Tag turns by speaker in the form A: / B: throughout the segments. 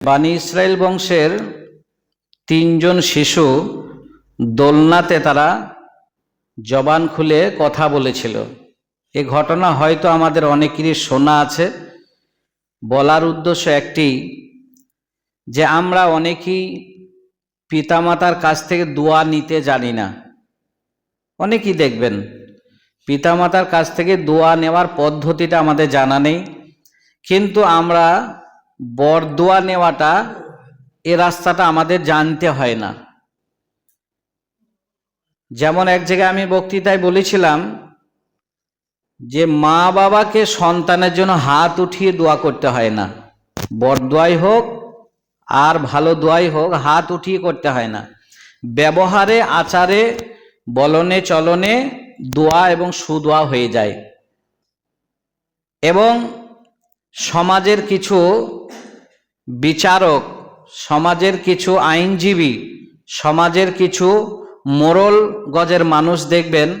A: বানি ইসরায়েল বংশের তিনজন শিশু দোলনাতে তারা জবান খুলে কথা বলেছিল। এ ঘটনা হয়তো আমাদের অনেকেরই শোনা আছে। বলার উদ্দেশ্য একটি, যে আমরা অনেকেই পিতামাতার কাছ থেকে দোয়া নিতে জানি না। অনেকেই দেখবেন, পিতামাতার কাছ থেকে দোয়া নেওয়ার পদ্ধতিটা আমাদের জানা নেই। কিন্তু আমরা বরদোয়া নেওয়াটা, এ রাস্তাটা আমাদের জানতে হয় না। যেমন এক জায়গায় আমি বক্তৃতায় বলেছিলাম যে, মা বাবাকে সন্তানের জন্য হাত উঠিয়ে দোয়া করতে হয় না। বরদোয়াই হোক, আর ভালো দোয়াই হোক, হাত উঠিয়ে করতে হয় না। ব্যবহারে, আচারে, বলনে, চলনে দোয়া এবং সুদোয়া হয়ে যায়। এবং সমাজের কিছু বিচারক, সমাজের কিছু আইনজীবী, সমাজের কিছু মোরল গজের মানুষ দেখবেন,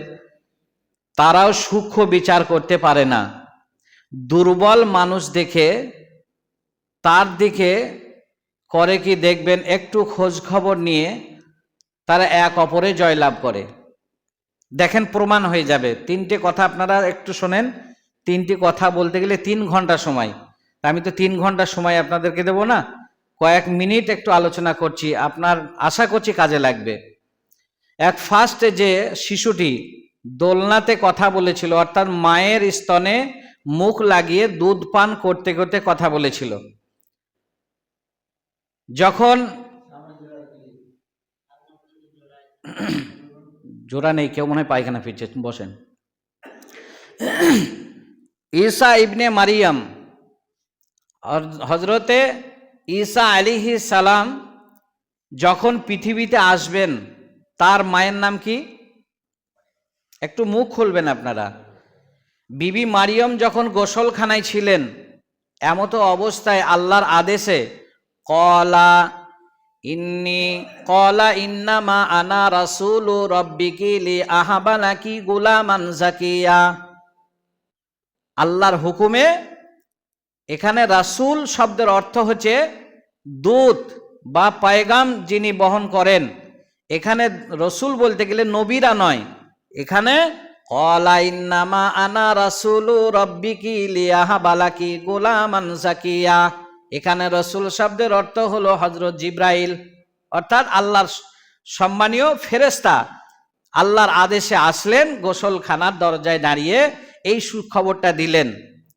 A: তারাও সূক্ষ্ম বিচার করতে পারে না। দুর্বল মানুষ দেখে, তার দিকে করে কি দেখবেন, একটু খোঁজ খবর নিয়ে তারা এক অপরে জয়লাভ করে। দেখেন প্রমাণ হয়ে যাবে। তিনটে কথা আপনারা একটু শোনেন। তিনটি কথা বলতে গেলে তিন ঘণ্টা সময়। আমি তো তিন ঘণ্টা সময় আপনাদেরকে দেবো না। কয়েক মিনিট একটু আলোচনা করছি। আপনার আশা করছি কাজে লাগবে। এক ফার্স্টে যে শিশুটি দোলনাতে কথা বলেছিল, অর্থাৎ মায়ের স্তনে মুখ লাগিয়ে দুধ পান করতে করতে কথা বলেছিল। যখন জোড়া নেই, কেউ মনে হয় পায়খানা ফিরছে, বসেন। ঈসা ইবনে মারিয়াম হজরতে ঈসা আলিহি সালাম যখন পৃথিবীতে আসবেন, তার মায়ের নাম কি? একটু মুখ খুলবেন আপনারা। বিবি মারিয়ম যখন গোসলখানায় ছিলেন, এমতো অবস্থায় আল্লাহর আদেশে, কলা ইন্নি, কলা ইন্নামা আনা রাসুলু রব্বিকি লি আহাবানাকি গুলামান জাকিয়া। আল্লাহর হুকুমে এখানে রাসূল শব্দের অর্থ হচ্ছে দূত বা পায়গাম যিনি বহন করেন। এখানে রসুল বলতে গেলে নবীরা নয়। এখানে কলা ইন্নামা আনা রাসুলু রব্বিকি লিয়াহা বালাকি গোলামান জাকিয়া। এখানে রসুল শব্দের অর্থ হলো হজরত জিব্রাইল। অর্থাৎ আল্লাহর সম্মানীয় ফেরেস্তা আল্লাহর আদেশে আসলেন, গোসলখানার দরজায় দাঁড়িয়ে এই সুখবরটা দিলেন।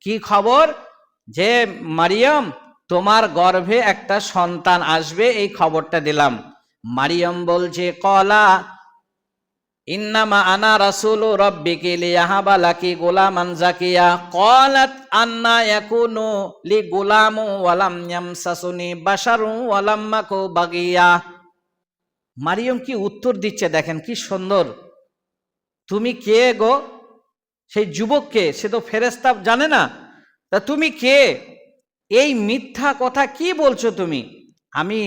A: কি খবর? যে, মারিয়ম, তোমার গর্ভে একটা সন্তান আসবে, এই খবরটা দিলাম। মারিয়ম বলছে, কলা, ইন্নামা আনা রাসূলু রাব্বিকি লিয়াহাবা লাকি গোলামান জাকিয়া ক্বালাত আন্না ইয়াকুনু লি গোলামু ওয়ালাম ইয়ামসাসুনি বাশারু ওয়ালাম মাকু বাগিয়া। মারিয়ম কি উত্তর দিচ্ছে? দেখেন কি সুন্দর। তুমি কে গো? সেই যুবককে সে তো ফেরেস্তা জানে না? তা তুমি কে? এই মিথ্যা কথা কি বলছো তুমি? আমি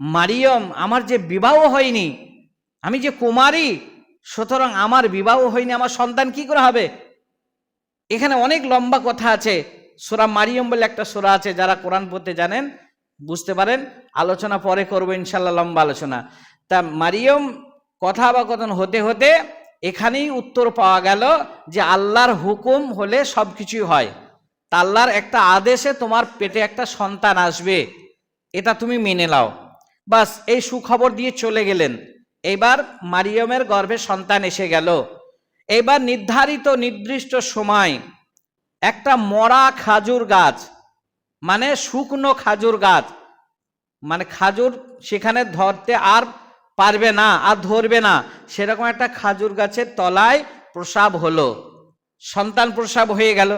A: মারিয়ম, আমার যে বিবাহ হয়নি, আমি যে কুমারী, সুতরাং আমার বিবাহ হয়নি, আমার সন্তান কি করে হবে? এখানে অনেক লম্বা কথা আছে। সোরা মারিয়ম বলে একটা সোরা আছে, যারা কোরআন পড়তে জানেন, বুঝতে পারেন। আলোচনা পরে করব, ইনশাল্লাহ লম্বা আলোচনা। তা মারিয়ম কথা বা কথন হতে হতে এখানেই উত্তর পাওয়া গেল যে আল্লাহর হুকুম হলে সব কিছুই হয়। আল্লাহর একটা আদেশে তোমার পেটে একটা সন্তান আসবে। এটা তুমি মেনে নাও। বাস, এই সুখবর দিয়ে চলে গেলেন। এবার মারিয়মের গর্ভে সন্তান এসে গেল। এবার নির্ধারিত নির্দিষ্ট সময়, একটা মরা খাজুর গাছ মানে শুকনো খাজুর গাছ মানে খাজুর সেখানে ধরতে আর পারবে না, আর ধরবে না। সেরকম একটা খাজুর গাছের তলায় প্রসাব হলো। সন্তান প্রসাব হয়ে গেল।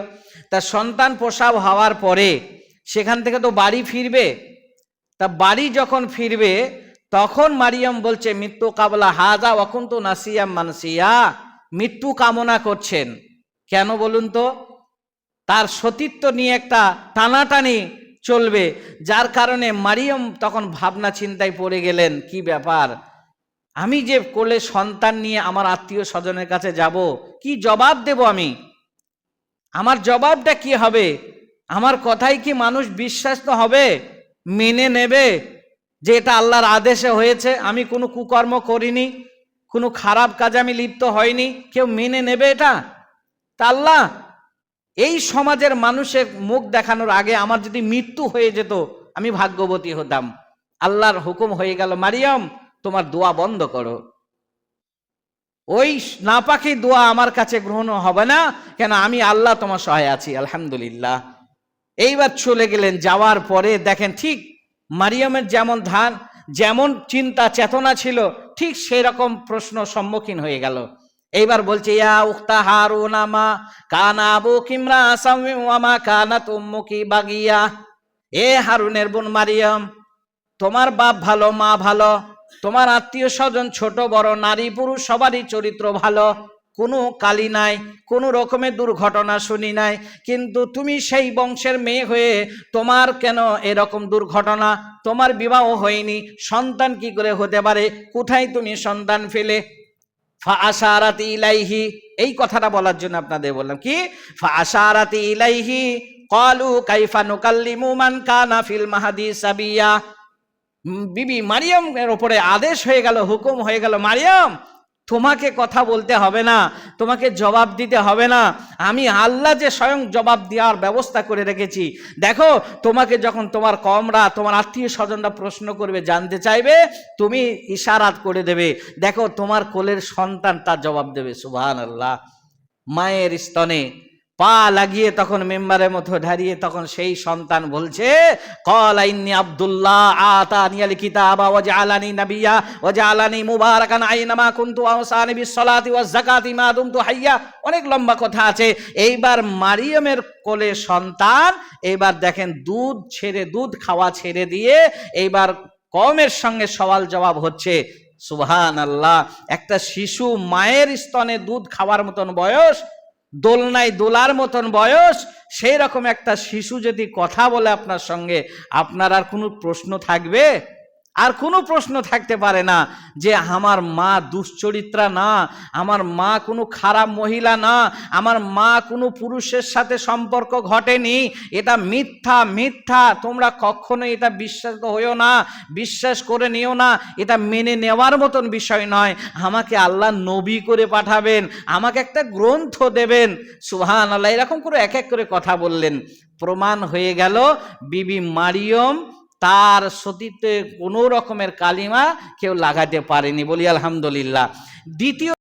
A: তা সন্তান প্রসাব হওয়ার পরে সেখান থেকে তো বাড়ি ফিরবে। তা বাড়ি যখন ফিরবে, তখন মারিয়াম বলছে, মৃত্যু কাবলা হাজা অকুন্ত নাসিয়া মানসিয়া। মৃত্যু কামনা করছেন। কেন বলুন তো? তার সতীত্ব নিয়ে একটা টানাটানি চলবে, যার কারণে মারিয়ম তখন ভাবনা চিন্তায় পড়ে গেলেন, কি ব্যাপার? আমি যে কোলে সন্তান নিয়ে আমার আত্মীয় স্বজনের কাছে যাব, কি জবাব দেব আমি? আমার জবাবটা কি হবে? আমার কথাই কি মানুষ বিশ্বাস তো হবে? মেনে নেবে? যে এটা আল্লাহর আদেশে হয়েছে, আমি কোনো কুকর্ম করিনি, কোনো খারাপ কাজে আমি লিপ্ত হয়নি, কেউ মেনে নেবে এটা? তা আল্লাহ, এই সমাজের মানুষের মুখ দেখানোর আগে আমার যদি মৃত্যু হয়ে যেত, আমি ভাগ্যবতী হতাম। আল্লাহর হুকুম হয়ে গেল, মারিয়াম, তোমার দোয়া বন্ধ করো। ওই নাপাকি দোয়া আমার কাছে গ্রহণ হবে না, কেন আমি আল্লাহ তোমার সহায় আছি, আলহামদুলিল্লাহ। এইবার চলে গেলেন, যাওয়ার পরে দেখেন ঠিক মারিয়ামের যেমন ধান, যেমন চিন্তা চেতনা ছিল, ঠিক সেই রকম প্রশ্ন সম্মুখীন হয়ে গেল। এইবার বলছে, ইয়া উক্তা হারুনা মা কানা আবু কিমরা আসামি কানা তুম্মুকি বাগিয়া। এ হারুনের বোন মারিয়াম, তোমার বাপ ভালো, মা ভালো? তোমার আত্মীয় স্বজন ছোট, বড়, নারী, পুরুষ, সবারই চরিত্র ভালো। কোনো কালি নাই, কোনো রকমের দুর্ঘটনা শুনি নাই। কিন্তু তুমি সেই বংশের মেয়ে হয়ে তোমার কেন এরকম দুর্ঘটনা? তোমার বিবাহ হয়নি, সন্তান কি করে হতে পারে? কোথায় তুমি সন্তান ফেলে ফাশারাতি ইলাইহি। এই কথাটা বলার জন্য আপনাদের বললাম, কি? ফাশারাতি ইলাইহি। ক্বালু কাইফা নুকাল্লিমু মান কানা ফিল মাহাদি সাবিয়া। বিবি মারিয়াম এর ওপরে আদেশ হয়ে গেল, হুকুম হয়ে গেল, মারিয়াম, তোমাকে কথা বলতে হবে না, তোমাকে জবাব দিতে হবে না। আমি আল্লাহ যে স্বয়ং জবাব দেওয়ার ব্যবস্থা করে রেখেছি। দেখো, তোমাকে যখন তোমার কমরা, তোমার আত্মীয় স্বজনরা প্রশ্ন করবে, জানতে চাইবে, তুমি ইশারাত করে দেবে। দেখো, তোমার কোলের সন্তান তার জবাব দেবে সুবহান আল্লাহ মায়ের স্তনে পা লাগিয়ে তখন মেম্বারের মতো ঢারিয়ে তখন সেই সন্তান বলছে, কল আইনি আব্দুল্লাহ আতানি আল কিতাবা ওয়াজা আলানি নাবিয়া ওয়াজা আলানি মুবারাকান আইনামা কুনতু আওসানি বিসসালাতি ওয়াজ যাকাতি মা দুমতু হাইয়া। অনেক লম্বা কথা আছে। এইবার মারিয়মের কোলে সন্তান এইবার দেখেন দুধ ছেড়ে, দুধ খাওয়া ছেড়ে দিয়ে এইবার কমের সঙ্গে সওয়াল জবাব হচ্ছে সুবহান আল্লাহ একটা শিশু মায়ের স্তনে দুধ খাওয়ার মতন বয়স দোলনায় দোলার মতন বয়স সেই রকম একটা শিশু যদি কথা বলে আপনার সঙ্গে, আপনার আর কোনো প্রশ্ন থাকবে? আর কোনো প্রশ্ন থাকতে পারে না যে আমার মা দুশ্চরিত্রা না, আমার মা কোনো খারাপ মহিলা না, আমার মা কোনো পুরুষের সাথে সম্পর্ক ঘটেনি। এটা মিথ্যা মিথ্যা। তোমরা কখনোই এটা বিশ্বাস হইও না, বিশ্বাস করে নিও না। এটা মেনে নেওয়ার মতন বিষয় নয়। আমাকে আল্লাহ নবী করে পাঠাবেন, আমাকে একটা গ্রন্থ দেবেন। সুহান আল্লাহ এরকম করে এক এক করে কথা বললেন। প্রমাণ হয়ে গেল, বিবি মারিয়ম তার সতীতে কোনো রকমের কালিমা কেউ লাগাতে পারেনি বলি আলহামদুলিল্লাহ। দ্বিতীয়